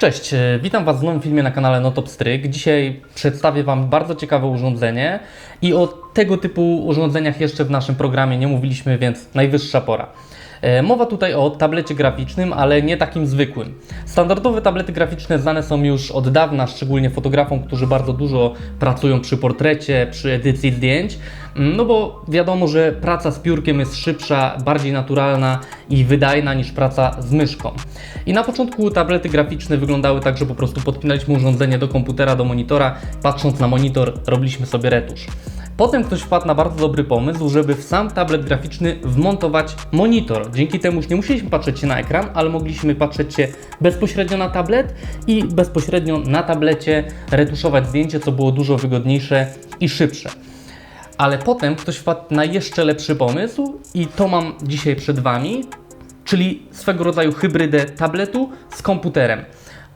Cześć, e, witam Was w nowym filmie na kanale Notopstryk. Dzisiaj przedstawię Wam bardzo ciekawe urządzenie i o tego typu urządzeniach jeszcze w naszym programie nie mówiliśmy, więc najwyższa pora. E, Mowa tutaj o tablecie graficznym, ale nie takim zwykłym. Standardowe tablety graficzne znane są już od dawna, szczególnie fotografom, którzy bardzo dużo pracują przy portrecie, przy edycji zdjęć. Mm, No bo wiadomo, że praca z piórkiem jest szybsza, bardziej naturalna i wydajna niż praca z myszką. I na początku tablety graficzne wyglądały tak, że po prostu podpinaliśmy urządzenie do komputera, do monitora, patrząc na monitor, robiliśmy sobie retusz. Potem ktoś wpadł na bardzo dobry pomysł, żeby w sam tablet graficzny wmontować monitor. Dzięki temu już nie musieliśmy patrzeć się na ekran, ale mogliśmy patrzeć się bezpośrednio na tablet i bezpośrednio na tablecie retuszować zdjęcie, co było dużo wygodniejsze i szybsze. Ale potem ktoś wpadł na jeszcze lepszy pomysł i to mam dzisiaj przed Wami, czyli swego rodzaju hybrydę tabletu z komputerem.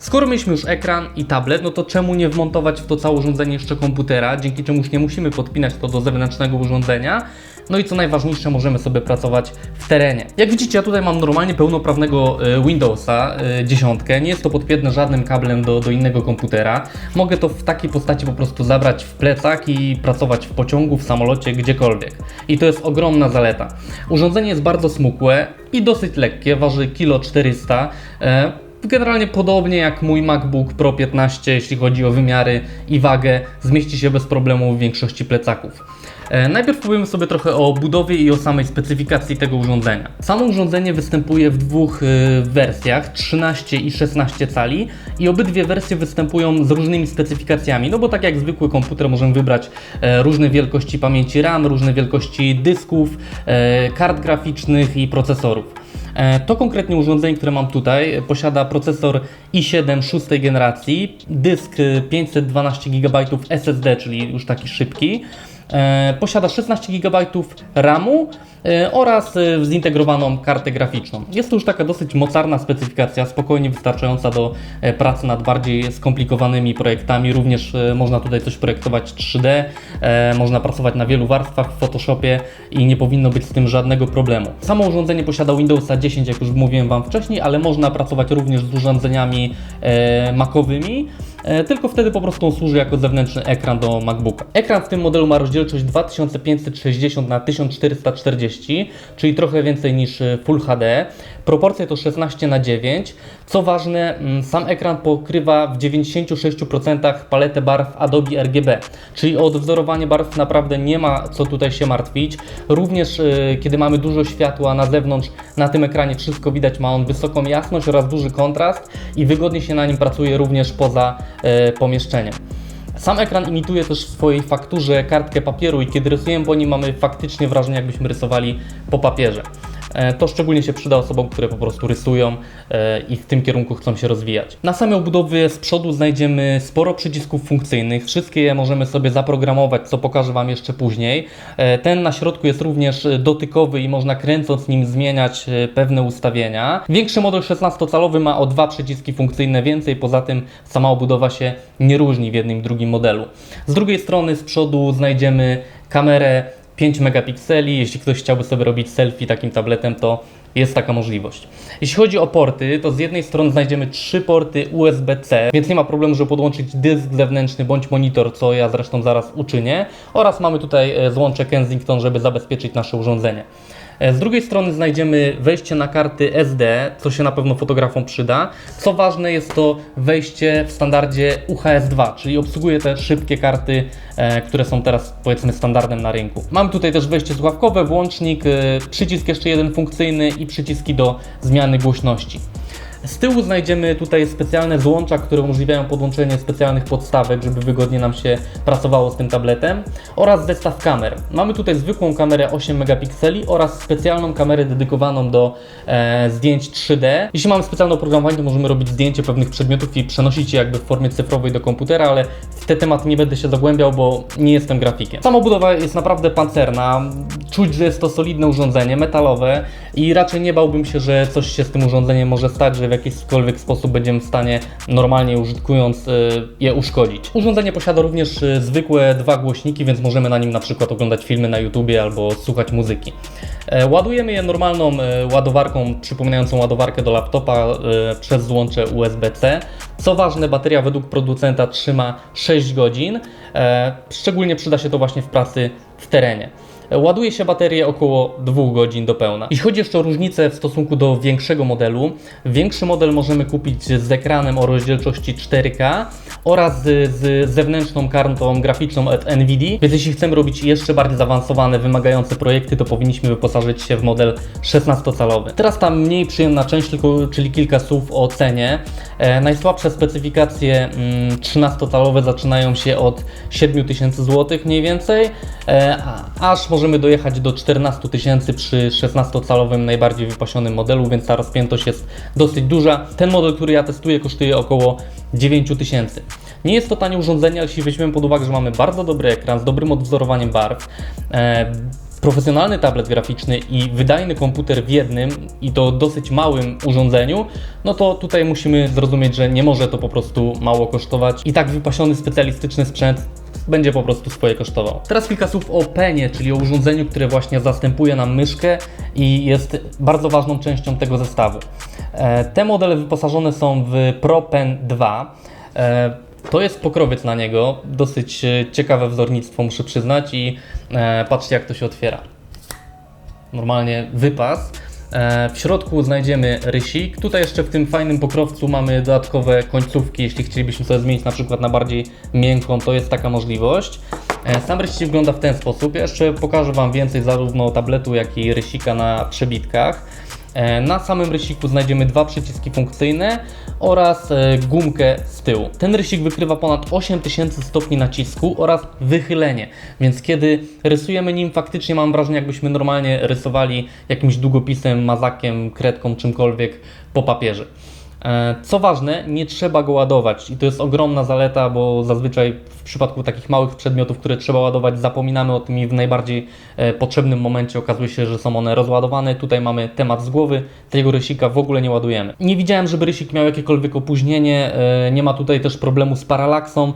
Skoro mieliśmy już ekran i tablet, no to czemu nie wmontować w to całe urządzenie jeszcze komputera, dzięki czemu już nie musimy podpinać to do zewnętrznego urządzenia. No i co najważniejsze, możemy sobie pracować w terenie. Jak widzicie, ja tutaj mam normalnie pełnoprawnego e, Windowsa e, 10. Nie jest to podpięte żadnym kablem do, do innego komputera. Mogę to w takiej postaci po prostu zabrać w plecak i pracować w pociągu, w samolocie, gdziekolwiek. I to jest ogromna zaleta. Urządzenie jest bardzo smukłe i dosyć lekkie, waży 1,4 kg. Generalnie podobnie jak mój MacBook Pro 15, jeśli chodzi o wymiary i wagę, zmieści się bez problemu w większości plecaków. E, Najpierw powiemy sobie trochę o budowie i o samej specyfikacji tego urządzenia. Samo urządzenie występuje w dwóch e, wersjach, 13 i 16 cali i obydwie wersje występują z różnymi specyfikacjami, no bo tak jak zwykły komputer możemy wybrać e, różne wielkości pamięci RAM, różne wielkości dysków, kart graficznych i procesorów. E, To konkretnie urządzenie, które mam tutaj, posiada procesor i7 szóstej generacji, dysk e, 512 GB SSD, czyli już taki szybki. E, Posiada 16 GB RAMu e, oraz e, zintegrowaną kartę graficzną. Jest to już taka dosyć mocarna specyfikacja, spokojnie wystarczająca do pracy nad bardziej skomplikowanymi projektami. Również można tutaj coś projektować 3D, e, można pracować na wielu warstwach w Photoshopie i nie powinno być z tym żadnego problemu. Samo urządzenie posiada Windowsa 10, jak już mówiłem Wam wcześniej, ale można pracować również z urządzeniami Macowymi. E, tylko wtedy po prostu on służy jako zewnętrzny ekran do MacBooka. Ekran w tym modelu ma rozdzielczość 2560 na 1440, czyli trochę więcej niż e, Full HD. Proporcje to 16 na 9. Co ważne, mm, sam ekran pokrywa w 96% paletę barw Adobe RGB, czyli o odwzorowanie barw naprawdę nie ma co tutaj się martwić. Również e, kiedy mamy dużo światła na zewnątrz, na tym ekranie wszystko widać, ma on wysoką jasność oraz duży kontrast i wygodnie się na nim pracuje również poza e, pomieszczeniem. Sam ekran imituje też w swojej fakturze kartkę papieru i kiedy rysujemy po nim mamy faktycznie wrażenie jakbyśmy rysowali po papierze. E, To szczególnie się przyda osobom, które po prostu rysują e, i w tym kierunku chcą się rozwijać. Na samej obudowie z przodu znajdziemy sporo przycisków funkcyjnych. Wszystkie je możemy sobie zaprogramować, co pokażę Wam jeszcze później. E, Ten na środku jest również dotykowy i można kręcąc nim zmieniać pewne ustawienia. Większy model 16-calowy ma o dwa przyciski funkcyjne więcej, poza tym sama obudowa się nie różni w jednym i drugim modelu. Z drugiej strony z przodu znajdziemy kamerę 5 megapikseli. Jeśli ktoś chciałby sobie robić selfie takim tabletem, to jest taka możliwość. Jeśli chodzi o porty, to z jednej strony znajdziemy trzy porty USB-C, więc nie ma problemu, żeby podłączyć dysk zewnętrzny bądź monitor, co ja zresztą zaraz uczynię. Oraz mamy tutaj e, złącze Kensington, żeby zabezpieczyć nasze urządzenie. E, Z drugiej strony znajdziemy wejście na karty SD, co się na pewno fotografom przyda. Co ważne jest to wejście w standardzie UHS-2, czyli obsługuje te szybkie karty, e, które są teraz powiedzmy standardem na rynku. Mamy tutaj też wejście słuchawkowe, włącznik, e, przycisk jeszcze jeden funkcyjny i przyciski do zmiany głośności. Z tyłu znajdziemy tutaj specjalne złącza, które umożliwiają podłączenie specjalnych podstawek, żeby wygodnie nam się pracowało z tym tabletem oraz zestaw kamer. Mamy tutaj zwykłą kamerę 8 megapikseli oraz specjalną kamerę dedykowaną do e, zdjęć 3D. Jeśli mamy specjalne oprogramowanie, to możemy robić zdjęcie pewnych przedmiotów i przenosić je jakby w formie cyfrowej do komputera, ale w te tematy nie będę się zagłębiał, bo nie jestem grafikiem. Sama budowa jest naprawdę pancerna. Czuć, że jest to solidne urządzenie, metalowe i raczej nie bałbym się, że coś się z tym urządzeniem może stać, że w jakikolwiek sposób będziemy w stanie normalnie użytkując y, je uszkodzić. Urządzenie posiada również y, zwykłe dwa głośniki, więc możemy na nim na przykład oglądać filmy na YouTubie albo słuchać muzyki. E, Ładujemy je normalną e, ładowarką przypominającą ładowarkę do laptopa e, przez złącze USB-C. Co ważne, bateria według producenta trzyma 6 godzin. Szczególnie przyda się to właśnie w pracy w terenie. Ładuje się baterię około 2 godzin do pełna. Jeśli chodzi jeszcze o różnicę w stosunku do większego modelu, większy model możemy kupić z ekranem o rozdzielczości 4K oraz z, z zewnętrzną kartą graficzną od NVIDIA, więc jeśli chcemy robić jeszcze bardziej zaawansowane, wymagające projekty, to powinniśmy wyposażyć się w model 16-calowy. Teraz ta mniej przyjemna część, tylko, czyli kilka słów o cenie. E, najsłabsze specyfikacje mm, 13-calowe zaczynają się od 7000 zł mniej więcej, e, aż możemy dojechać do 14 tysięcy przy 16-calowym najbardziej wypasionym modelu, więc ta rozpiętość jest dosyć duża. Ten model, który ja testuję, kosztuje około 9000 tysięcy. Nie jest to tanie urządzenie, ale jeśli weźmiemy pod uwagę, że mamy bardzo dobry ekran z dobrym odwzorowaniem barw, e, profesjonalny tablet graficzny i wydajny komputer w jednym i to dosyć małym urządzeniu, no to tutaj musimy zrozumieć, że nie może to po prostu mało kosztować i tak wypasiony specjalistyczny sprzęt będzie po prostu swoje kosztował. Teraz kilka słów o penie, czyli o urządzeniu, które właśnie zastępuje nam myszkę i jest bardzo ważną częścią tego zestawu. E, Te modele wyposażone są w Pro Pen 2. E, To jest pokrowiec na niego, dosyć e, ciekawe wzornictwo muszę przyznać i patrzcie jak to się otwiera. Normalnie wypas. E, W środku znajdziemy rysik. Tutaj jeszcze w tym fajnym pokrowcu mamy dodatkowe końcówki. Jeśli chcielibyśmy sobie zmienić na przykład na bardziej miękką, to jest taka możliwość. E, Sam rysik wygląda w ten sposób. Ja jeszcze pokażę Wam więcej zarówno tabletu, jak i rysika na przebitkach. E, Na samym rysiku znajdziemy dwa przyciski funkcyjne oraz e, gumkę z tyłu. Ten rysik wykrywa ponad 8000 stopni nacisku oraz wychylenie, więc kiedy rysujemy nim faktycznie mam wrażenie jakbyśmy normalnie rysowali jakimś długopisem, mazakiem, kredką, czymkolwiek po papierze. E, Co ważne, nie trzeba go ładować i to jest ogromna zaleta, bo zazwyczaj w przypadku takich małych przedmiotów, które trzeba ładować, zapominamy o tym i w najbardziej e, potrzebnym momencie okazuje się, że są one rozładowane. Tutaj mamy temat z głowy, tego rysika w ogóle nie ładujemy. Nie widziałem, żeby rysik miał jakiekolwiek opóźnienie, e, nie ma tutaj też problemu z paralaksą.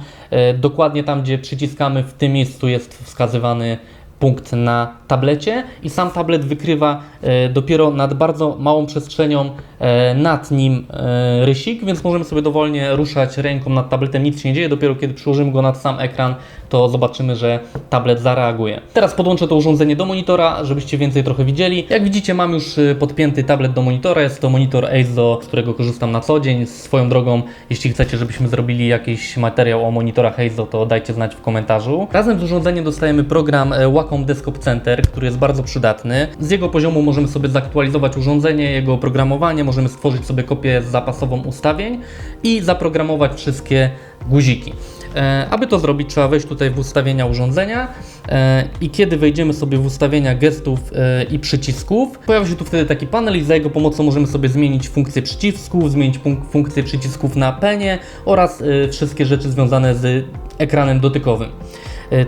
Dokładnie tam, gdzie przyciskamy, w tym miejscu jest wskazywany punkt na tablecie i sam tablet wykrywa e, dopiero nad bardzo małą przestrzenią e, nad nim e, rysik, więc możemy sobie dowolnie ruszać ręką nad tabletem, nic się nie dzieje, dopiero kiedy przyłożymy go nad sam ekran, to zobaczymy, że tablet zareaguje. Teraz podłączę to urządzenie do monitora, żebyście więcej trochę widzieli. Jak widzicie mam już podpięty tablet do monitora, jest to monitor Eizo, z którego korzystam na co dzień. Swoją drogą, jeśli chcecie, żebyśmy zrobili jakiś materiał o monitorach Eizo, to dajcie znać w komentarzu. Razem z urządzeniem dostajemy program e, Wacom Desktop Center, który jest bardzo przydatny. Z jego poziomu możemy sobie zaktualizować urządzenie, jego oprogramowanie, możemy stworzyć sobie kopię zapasową ustawień i zaprogramować wszystkie guziki. E, Aby to zrobić, trzeba wejść tutaj w ustawienia urządzenia e, i kiedy wejdziemy sobie w ustawienia gestów e, i przycisków, pojawia się tu wtedy taki panel i za jego pomocą możemy sobie zmienić funkcję przycisków, zmienić funk- funkcję przycisków na penie oraz wszystkie rzeczy związane z ekranem dotykowym.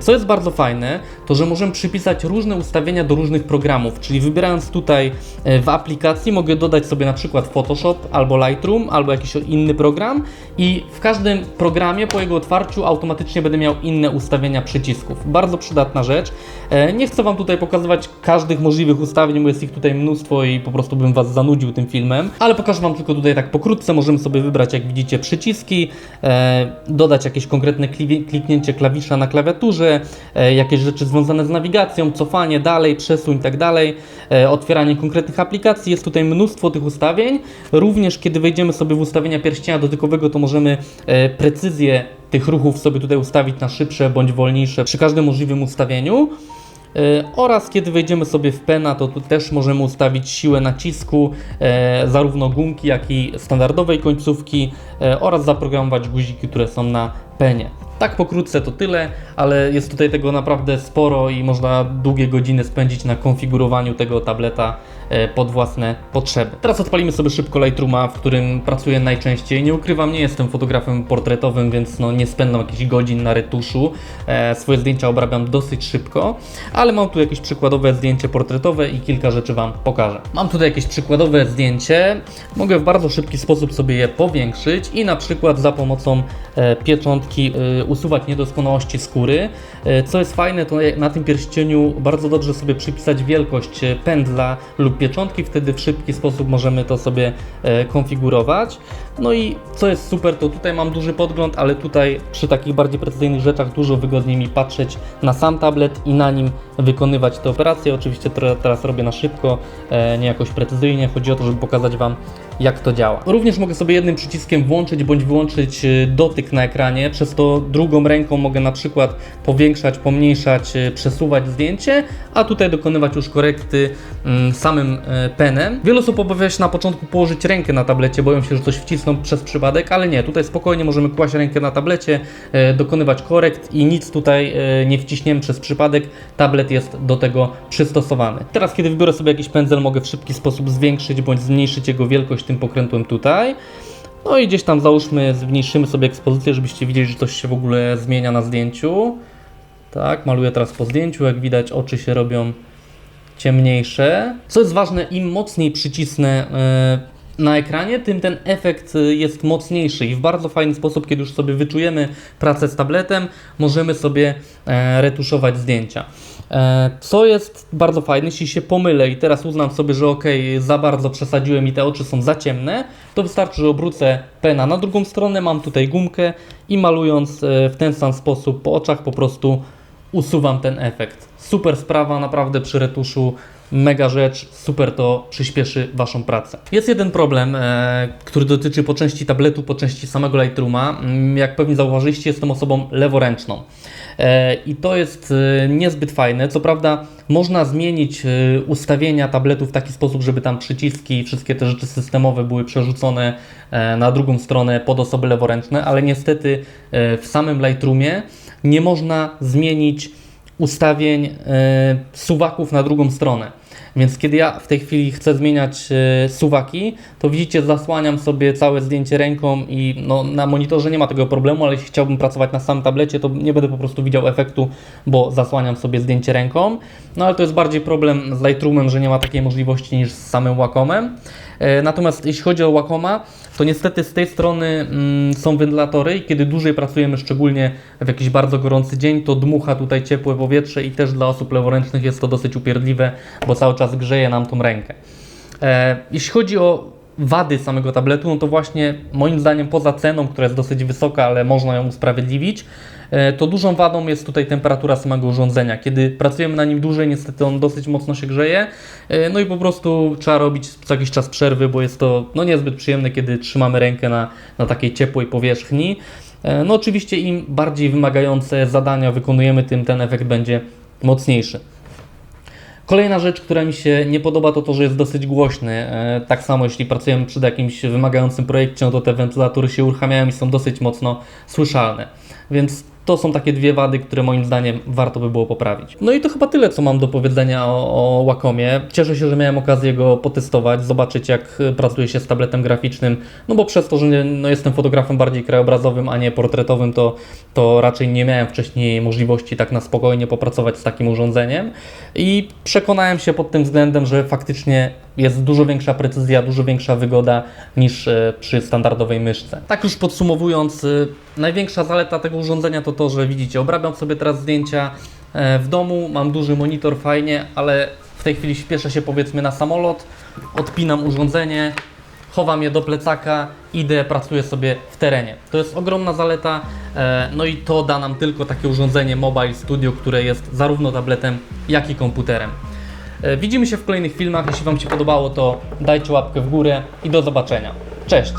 Co jest bardzo fajne, to że możemy przypisać różne ustawienia do różnych programów, czyli wybierając tutaj e, w aplikacji mogę dodać sobie na przykład Photoshop albo Lightroom albo jakiś inny program i w każdym programie po jego otwarciu automatycznie będę miał inne ustawienia przycisków. Bardzo przydatna rzecz. E, Nie chcę Wam tutaj pokazywać każdych możliwych ustawień, bo jest ich tutaj mnóstwo i po prostu bym Was zanudził tym filmem, ale pokażę Wam tylko tutaj tak pokrótce. Możemy sobie wybrać, jak widzicie, przyciski, e, dodać jakieś konkretne kli- kliknięcie klawisza na klawiaturze, jakieś rzeczy związane z nawigacją, cofanie dalej, przesuń tak dalej, e, otwieranie konkretnych aplikacji. Jest tutaj mnóstwo tych ustawień. Również kiedy wejdziemy sobie w ustawienia pierścienia dotykowego, to możemy e, precyzję tych ruchów sobie tutaj ustawić na szybsze bądź wolniejsze przy każdym możliwym ustawieniu. E, Oraz kiedy wejdziemy sobie w pena, to tu też możemy ustawić siłę nacisku, e, zarówno gumki, jak i standardowej końcówki e, oraz zaprogramować guziki, które są na penie. Tak pokrótce to tyle, ale jest tutaj tego naprawdę sporo i można długie godziny spędzić na konfigurowaniu tego tableta pod własne potrzeby. Teraz odpalimy sobie szybko Lightrooma, w którym pracuję najczęściej. Nie ukrywam, nie jestem fotografem portretowym, więc no, nie spędzam jakichś godzin na retuszu. E, swoje zdjęcia obrabiam dosyć szybko, ale mam tu jakieś przykładowe zdjęcie portretowe i kilka rzeczy Wam pokażę. Mam tutaj jakieś przykładowe zdjęcie. Mogę w bardzo szybki sposób sobie je powiększyć i na przykład za pomocą e, pieczątki e, usuwać niedoskonałości skóry. E, co jest fajne, to na tym pierścieniu bardzo dobrze sobie przypisać wielkość e, pędzla lub pieczątki, wtedy w szybki sposób możemy to sobie e, konfigurować. No i co jest super, to tutaj mam duży podgląd, ale tutaj przy takich bardziej precyzyjnych rzeczach dużo wygodniej mi patrzeć na sam tablet i na nim wykonywać te operacje. Oczywiście teraz robię na szybko, e, nie jakoś precyzyjnie. Chodzi o to, żeby pokazać Wam, jak to działa. Również mogę sobie jednym przyciskiem włączyć bądź wyłączyć e, dotyk na ekranie, przez to drugą ręką mogę na przykład powiększać, pomniejszać, e, przesuwać zdjęcie, a tutaj dokonywać już korekty mm, samym e, penem. Wiele osób obawia się na początku położyć rękę na tablecie, boją się, że coś wcisną przez przypadek, ale nie, tutaj spokojnie możemy kłaść rękę na tablecie, dokonywać korekt i nic tutaj nie wciśniemy przez przypadek. Tablet jest do tego przystosowany. Teraz, kiedy wybiorę sobie jakiś pędzel, mogę w szybki sposób zwiększyć bądź zmniejszyć jego wielkość tym pokrętłem tutaj. No i gdzieś tam załóżmy, zmniejszymy sobie ekspozycję, żebyście widzieli, że coś się w ogóle zmienia na zdjęciu. Tak, maluję teraz po zdjęciu, jak widać oczy się robią ciemniejsze. Co jest ważne, im mocniej przycisnę e, na ekranie, tym ten efekt e, jest mocniejszy i w bardzo fajny sposób, kiedy już sobie wyczujemy pracę z tabletem, możemy sobie e, retuszować zdjęcia. E, Co jest bardzo fajne, jeśli się pomylę i teraz uznam sobie, że ok, za bardzo przesadziłem i te oczy są za ciemne, to wystarczy, że obrócę pena na drugą stronę, mam tutaj gumkę i malując e, w ten sam sposób po oczach po prostu usuwam ten efekt. Super sprawa, naprawdę przy retuszu. Mega rzecz, super to przyspieszy Waszą pracę. Jest jeden problem, e, który dotyczy po części tabletu, po części samego Lightrooma. Mm, Jak pewnie zauważyliście, jestem osobą leworęczną. E, I to jest e, niezbyt fajne. Co prawda, można zmienić e, ustawienia tabletu w taki sposób, żeby tam przyciski i wszystkie te rzeczy systemowe były przerzucone e, na drugą stronę pod osoby leworęczne, ale niestety e, w samym Lightroomie nie można zmienić ustawień e, suwaków na drugą stronę. Więc kiedy ja w tej chwili chcę zmieniać e, suwaki, to widzicie, zasłaniam sobie całe zdjęcie ręką i no, na monitorze nie ma tego problemu, ale jeśli chciałbym pracować na samym tablecie, to nie będę po prostu widział efektu, bo zasłaniam sobie zdjęcie ręką. No ale to jest bardziej problem z Lightroomem, że nie ma takiej możliwości niż z samym Wacomem. E, Natomiast jeśli chodzi o Wacoma, to niestety z tej strony mm, są wentylatory i kiedy dłużej pracujemy, szczególnie w jakiś bardzo gorący dzień, to dmucha tutaj ciepłe powietrze i też dla osób leworęcznych jest to dosyć upierdliwe, bo cały czas grzeje nam tą rękę. E, jeśli chodzi o wady samego tabletu, no to właśnie moim zdaniem poza ceną, która jest dosyć wysoka, ale można ją usprawiedliwić, e, to dużą wadą jest tutaj temperatura samego urządzenia. Kiedy pracujemy na nim dłużej, niestety on dosyć mocno się grzeje, e, no i po prostu trzeba robić co jakiś czas przerwy, bo jest to no, niezbyt przyjemne, kiedy trzymamy rękę na, na takiej ciepłej powierzchni. No oczywiście im bardziej wymagające zadania wykonujemy, tym ten efekt będzie mocniejszy. Kolejna rzecz, która mi się nie podoba, to to, że jest dosyć głośny. E, Tak samo, jeśli pracujemy przy jakimś wymagającym projekcie, no to te wentylatory się uruchamiają i są dosyć mocno słyszalne. Więc to są takie dwie wady, które moim zdaniem warto by było poprawić. No i to chyba tyle, co mam do powiedzenia o, o Wacomie. Cieszę się, że miałem okazję go potestować, zobaczyć jak e, pracuje się z tabletem graficznym, no bo przez to, że no jestem fotografem bardziej krajobrazowym, a nie portretowym, to, to raczej nie miałem wcześniej możliwości tak na spokojnie popracować z takim urządzeniem i przekonałem się pod tym względem, że faktycznie jest dużo większa precyzja, dużo większa wygoda niż e, przy standardowej myszce. Tak już podsumowując, e, największa zaleta tego urządzenia to to, że widzicie, obrabiam sobie teraz zdjęcia e, w domu, mam duży monitor, fajnie, ale w tej chwili śpieszę się powiedzmy na samolot, odpinam urządzenie, chowam je do plecaka, idę, pracuję sobie w terenie. To jest ogromna zaleta, no i to da nam tylko takie urządzenie Mobile Studio, które jest zarówno tabletem, jak i komputerem. E, Widzimy się w kolejnych filmach. Jeśli Wam się podobało, to dajcie łapkę w górę i do zobaczenia. Cześć!